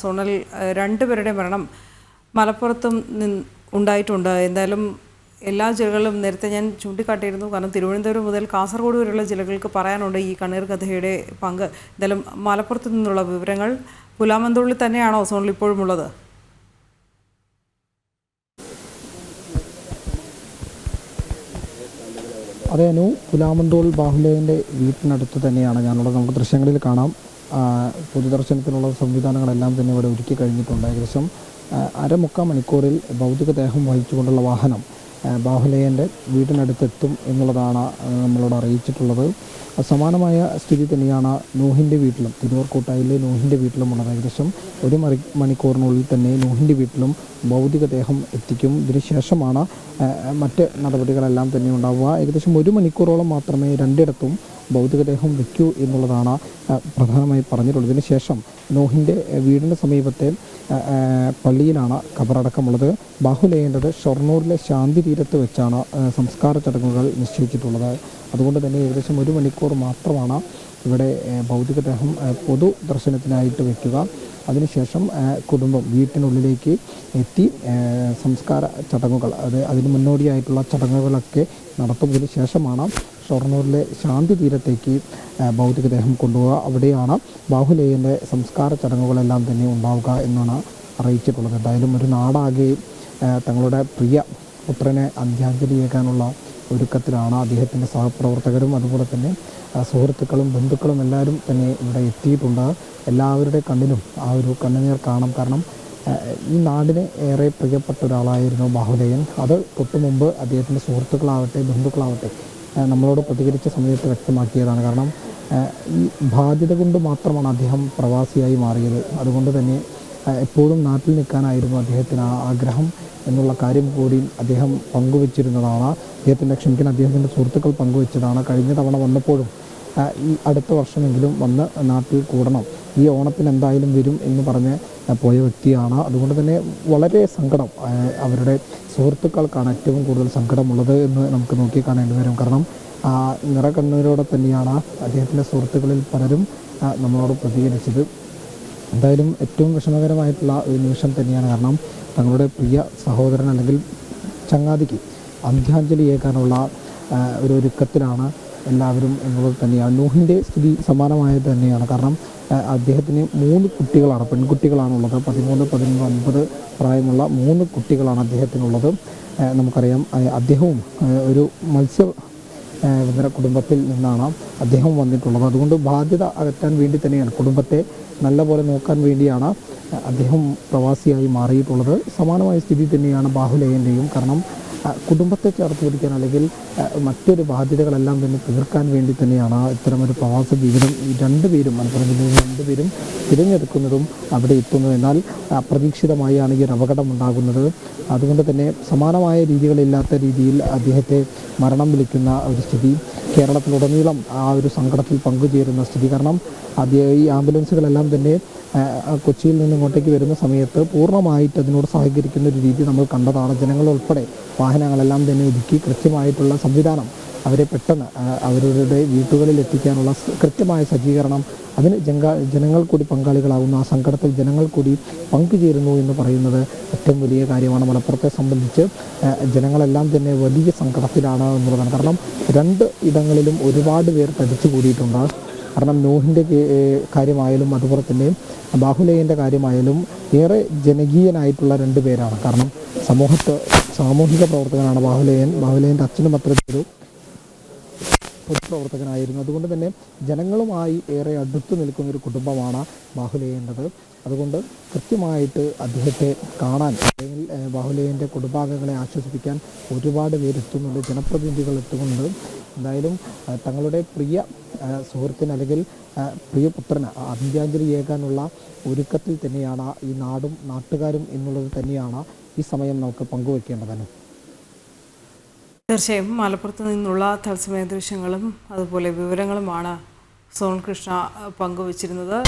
Zonal രണ്ടുപേരുടെ മരണം മലപ്പുറത്തും ഉണ്ടായിട്ടുണ്ട്. എന്തായാലും എല്ലാ ജില്ലകളും നേരത്തെ ഞാൻ ചൂണ്ടിക്കാട്ടിയിരുന്നു. കാരണം തിരുവനന്തപുരം മുതൽ കാസർഗോഡ് വരെയുള്ള ജില്ലകൾക്ക് പറയാനുണ്ട് ഈ കണ്ണീർ കഥയുടെ പങ്ക്. എന്തായാലും മലപ്പുറത്ത് നിന്നുള്ള വിവരങ്ങൾ പുലാമന്തോളിൽ തന്നെയാണോ സോണിൽ ഇപ്പോഴും ഉള്ളത് അതെ അനു പുലാമന്തോൾ ബാഹുലേന്റെ വീട്ടിനടുത്ത് തന്നെയാണ്. ഞാനുള്ളത് നമുക്ക് ദൃശ്യങ്ങളിൽ കാണാം. പൊതുദർശനത്തിനുള്ള സംവിധാനങ്ങളെല്ലാം തന്നെ ഇവിടെ ഒരുക്കി കഴിഞ്ഞിട്ടുണ്ട്. ഏകദേശം അരമുക്കാൽ മണിക്കൂറിൽ ഭൗതികദേഹം വഹിച്ചുകൊണ്ടുള്ള വാഹനം ബാഹുലയന്റെ വീടിനടുത്തെത്തും എന്നുള്ളതാണ് നമ്മളോട് അറിയിച്ചിട്ടുള്ളത്. സമാനമായ സ്ഥിതി തന്നെയാണ് നൂഹിന്റെ വീട്ടിലും തിരുവർക്കോട്ടായിലെ നൂഹിന്റെ വീട്ടിലും ഉള്ളത് ഏകദേശം ഒരു മണി മണിക്കൂറിനുള്ളിൽ തന്നെ നൂഹിന്റെ വീട്ടിലും ഭൗതികദേഹം എത്തിക്കും. ഇതിനുശേഷമാണ് മറ്റ് നടപടികളെല്ലാം തന്നെ ഉണ്ടാവുക. ഏകദേശം ഒരു മണിക്കൂറോളം മാത്രമേ രണ്ടിടത്തും ഭൗതികദേഹം വയ്ക്കൂ എന്നുള്ളതാണ് പ്രധാനമായി പറഞ്ഞിട്ടുള്ളത്. ഇതിനുശേഷം നോഹിന്റെ വീടിന് സമീപത്തെ പള്ളിയിലാണ് ഖബറടക്കമുള്ളത്. ബാഹുലേയേണ്ടത് ഷൊർണൂരിലെ ശാന്തി തീരത്ത് വെച്ചാണ് സംസ്കാര ചടങ്ങുകൾ നിശ്ചയിച്ചിട്ടുള്ളത്. അതുകൊണ്ട് തന്നെ ഏകദേശം ഒരു മണിക്കൂർ മാത്രമാണ് ഇവിടെ ഭൗതികദേഹം പൊതു ദർശനത്തിനായിട്ട് വയ്ക്കുക. അതിനുശേഷം കുടുംബം വീട്ടിനുള്ളിലേക്ക് എത്തി സംസ്കാര ചടങ്ങുകൾ അത് അതിന് മുന്നോടിയായിട്ടുള്ള ചടങ്ങുകളൊക്കെ നടത്തുന്നതിന് ശേഷമാണ് ഷൊർണൂരിലെ ശാന്തി തീരത്തേക്ക് ഭൗതികദേഹം കൊണ്ടുപോവുക. അവിടെയാണ് ബാഹുലേയന്റെ സംസ്കാര ചടങ്ങുകളെല്ലാം തന്നെ ഉണ്ടാവുക എന്നാണ് അറിയിച്ചിട്ടുള്ളത്. എന്തായാലും ഒരു നാടാകെ തങ്ങളുടെ പ്രിയ പുത്രനെ അന്ത്യാഞ്ജലിയേക്കാനുള്ള ഒരുക്കത്തിലാണ് അദ്ദേഹത്തിന്റെ സഹപ്രവർത്തകരും അതുപോലെ തന്നെ സുഹൃത്തുക്കളും ബന്ധുക്കളും എല്ലാവരും തന്നെ ഇവിടെ എത്തിയിട്ടുണ്ട്. എല്ലാവരുടെ കണ്ണിലും ആ ഒരു കണ്ണുനീർ കാണാം കാരണം ഈ നാടിന് ഏറെ പ്രിയപ്പെട്ട ഒരാളായിരുന്നു ബാഹുലേയൻ അത് തൊട്ടു മുമ്പ് അദ്ദേഹത്തിന്റെ സുഹൃത്തുക്കളാവട്ടെ ബന്ധുക്കളാവട്ടെ നമ്മളോട് പ്രതികരിച്ച സമയത്ത് വ്യക്തമാക്കിയതാണ്. കാരണം ഈ ബാധ്യത കൊണ്ട് മാത്രമാണ് അദ്ദേഹം പ്രവാസിയായി മാറിയത്. അതുകൊണ്ട് തന്നെ എപ്പോഴും നാട്ടിൽ നിൽക്കാനായിരുന്നു അദ്ദേഹത്തിന് ആ ആഗ്രഹം എന്നുള്ള കാര്യം കൂടി അദ്ദേഹം പങ്കുവച്ചിരുന്നതാണ്. അദ്ദേഹത്തിന്റെ ക്ഷമിക്കാൻ അദ്ദേഹത്തിന്റെ സുഹൃത്തുക്കൾ പങ്കുവച്ചതാണ്. കഴിഞ്ഞ തവണ വന്നപ്പോഴും ഈ അടുത്ത വർഷമെങ്കിലും വന്ന് നാട്ടിൽ കൂടണം. ഈ ഓണത്തിന് എന്തായാലും വരും എന്ന് പറഞ്ഞ് പോയ വ്യക്തിയാണ്. അതുകൊണ്ട് തന്നെ വളരെ സങ്കടം അവരുടെ സുഹൃത്തുക്കൾക്കാണ് ഏറ്റവും കൂടുതൽ സങ്കടമുള്ളത് എന്ന് നമുക്ക് നോക്കി കാണേണ്ടി വരും. കാരണം നിറകണ്ണൂരോടെ തന്നെയാണ് അദ്ദേഹത്തിന്റെ സുഹൃത്തുക്കളിൽ പലരും നമ്മളോട് പ്രതികരിച്ചത്. എന്തായാലും ഏറ്റവും വിഷമകരമായിട്ടുള്ള ഒരു നിമിഷം തന്നെയാണ്. കാരണം തങ്ങളുടെ പ്രിയ സഹോദരൻ അല്ലെങ്കിൽ ചങ്ങാതിക്ക് അന്ത്യാഞ്ജലിയേക്കാനുള്ള ഒരു ഒരുക്കത്തിലാണ് എല്ലാവരും എന്നുള്ളത് തന്നെയാണ്. നൂഹിന്റെ സ്ഥിതി സമാനമായത് തന്നെയാണ്. കാരണം അദ്ദേഹത്തിന് മൂന്ന് കുട്ടികളാണ് പെൺകുട്ടികളാണുള്ളത്. പതിമൂന്ന് പതിനൊന്ന് ഒൻപത് പ്രായമുള്ള മൂന്ന് കുട്ടികളാണ് അദ്ദേഹത്തിനുള്ളത്. നമുക്കറിയാം അദ്ദേഹവും ഒരു മത്സ്യ കുടുംബത്തിൽ നിന്നാണ് അദ്ദേഹം വന്നിട്ടുള്ളത്. അതുകൊണ്ട് ബാധ്യത അകറ്റാൻ വേണ്ടി തന്നെയാണ്. കുടുംബത്തെ നല്ലപോലെ നോക്കാൻ വേണ്ടിയാണ് അദ്ദേഹം പ്രവാസിയായി മാറിയിട്ടുള്ളത്. സമാനമായ സ്ഥിതി തന്നെയാണ് ബാഹുലേയന്റെയും കാരണം കുടുംബത്തെ ചേർത്ത് പിടിക്കാൻ അല്ലെങ്കിൽ മറ്റൊരു ബാധ്യതകളെല്ലാം തന്നെ തീർക്കാൻ വേണ്ടി തന്നെയാണ് ഇത്തരമൊരു പ്രവാസ ജീവിതം ഈ രണ്ടുപേരും മലപ്പുറം ജില്ലയിൽ രണ്ടുപേരും തിരഞ്ഞെടുക്കുന്നതും അവിടെ എത്തുന്നത് എന്നാൽ അപ്രതീക്ഷിതമായാണ് ഈ ഒരു അപകടം ഉണ്ടാകുന്നത്. അതുകൊണ്ട് തന്നെ സമാനമായ രീതികളില്ലാത്ത രീതിയിൽ അദ്ദേഹത്തെ മരണം വിളിക്കുന്ന ഒരു സ്ഥിതി കേരളത്തിലുടനീളം ആ ഒരു സങ്കടത്തിൽ പങ്കുചേരുന്ന സ്ഥിതി. കാരണം അതി ഈ ആംബുലൻസുകളെല്ലാം തന്നെ കൊച്ചിയിൽ നിന്ന് ഇങ്ങോട്ടേക്ക് വരുന്ന സമയത്ത് പൂർണമായിട്ട് അതിനോട് സഹകരിക്കുന്ന ഒരു രീതി നമ്മൾ കണ്ടതാണ്. ജനങ്ങളുൾപ്പെടെ വാഹനങ്ങളെല്ലാം തന്നെ ഒതുക്കി കൃത്യമായിട്ടുള്ള സംവിധാനം അവരെ പെട്ടെന്ന് അവരുടെ വീട്ടുകളിൽ എത്തിക്കാനുള്ള കൃത്യമായ സജ്ജീകരണം അതിന് ജങ്ക ജനങ്ങൾ കൂടി പങ്കാളികളാകുന്നു ആ സങ്കടത്തിൽ ജനങ്ങൾ കൂടി പങ്കുചേരുന്നു എന്ന് പറയുന്നത് ഏറ്റവും വലിയ കാര്യമാണ് മലപ്പുറത്തെ സംബന്ധിച്ച്. ജനങ്ങളെല്ലാം തന്നെ വലിയ സങ്കടത്തിലാണ് എന്നുള്ളതാണ്. കാരണം രണ്ട് ഇടങ്ങളിലും ഒരുപാട് പേർ തടിച്ചു കൂടിയിട്ടുണ്ട്. കാരണം നോഹിന്റെ കാര്യമായാലും അതുപോലെ തന്നെ ബാഹുലേയന്റെ കാര്യമായാലും ഏറെ ജനകീയനായിട്ടുള്ള രണ്ട് പേരാണ്. കാരണം സമൂഹത്ത് സാമൂഹിക പ്രവർത്തകനാണ് ബാഹുലേയൻ ബാഹുലേയന്റെ അച്ഛനും അത്തരത്തിലൊരു പൊതുപ്രവർത്തകനായിരുന്നു. അതുകൊണ്ട് തന്നെ ജനങ്ങളുമായി ഏറെ അടുത്ത് നിൽക്കുന്ന ഒരു കുടുംബമാണ് ബാഹുലേയേണ്ടത് അതുകൊണ്ട് കൃത്യമായിട്ട് അദ്ദേഹത്തെ കാണാൻ അല്ലെങ്കിൽ ബാഹുലേയന്റെ കുടുംബാംഗങ്ങളെ ആശ്വസിപ്പിക്കാൻ ഒരുപാട് പേരെത്തുന്നുണ്ട് ജനപ്രതിനിധികൾ എത്തുന്നുണ്ട്. എന്തായാലും തങ്ങളുടെ പ്രിയ സുഹൃത്തിന് അല്ലെങ്കിൽ പ്രിയപുത്രന് അന്ത്യാഞ്ജലി ഏകാനുള്ള ഒരുക്കത്തിൽ തന്നെയാണ് ഈ നാടും നാട്ടുകാരും എന്നുള്ളത് തന്നെയാണ് ഈ സമയം നമുക്ക് പങ്കുവെക്കേണ്ടതാണ് തീർച്ചയായും മലപ്പുറത്ത് നിന്നുള്ള തത്സമയ ദൃശ്യങ്ങളും അതുപോലെ വിവരങ്ങളുമാണ് സോൺ കൃഷ്ണ പങ്കുവച്ചിരുന്നത്.